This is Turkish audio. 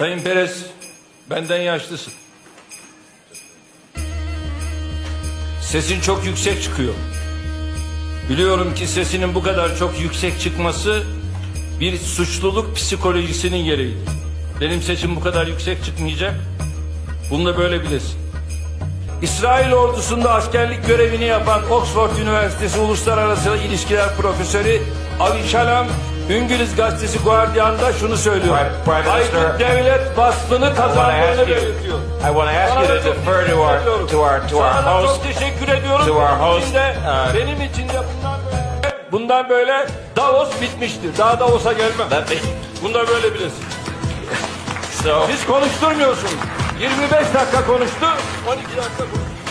Sayın Perez, benden yaşlısın. Sesin çok yüksek çıkıyor. Biliyorum ki sesinin bu kadar çok yüksek çıkması bir suçluluk psikolojisinin gereğidir. Benim sesim bu kadar yüksek çıkmayacak. Bunu da böyle bilesin. İsrail ordusunda askerlik görevini yapan Oxford Üniversitesi Uluslararası İlişkiler Profesörü Avi Shalom, İngiliz gazetesi Guardian'da şunu söylüyor. Minister, devlet vasfını kazandığını belirtiyor. I want to ask Sana you to defer teşekkür to our to our to our Sana host. çok teşekkür ediyorum. to our host, için de, uh, benim için de bundan böyle, bundan böyle Davos bitmiştir. Daha Davos'a gelmem. Me. Bunu da böyle bilesin. So Siz konuşturmuyorsunuz. 25 dakika konuştu, 12 dakika konuştu.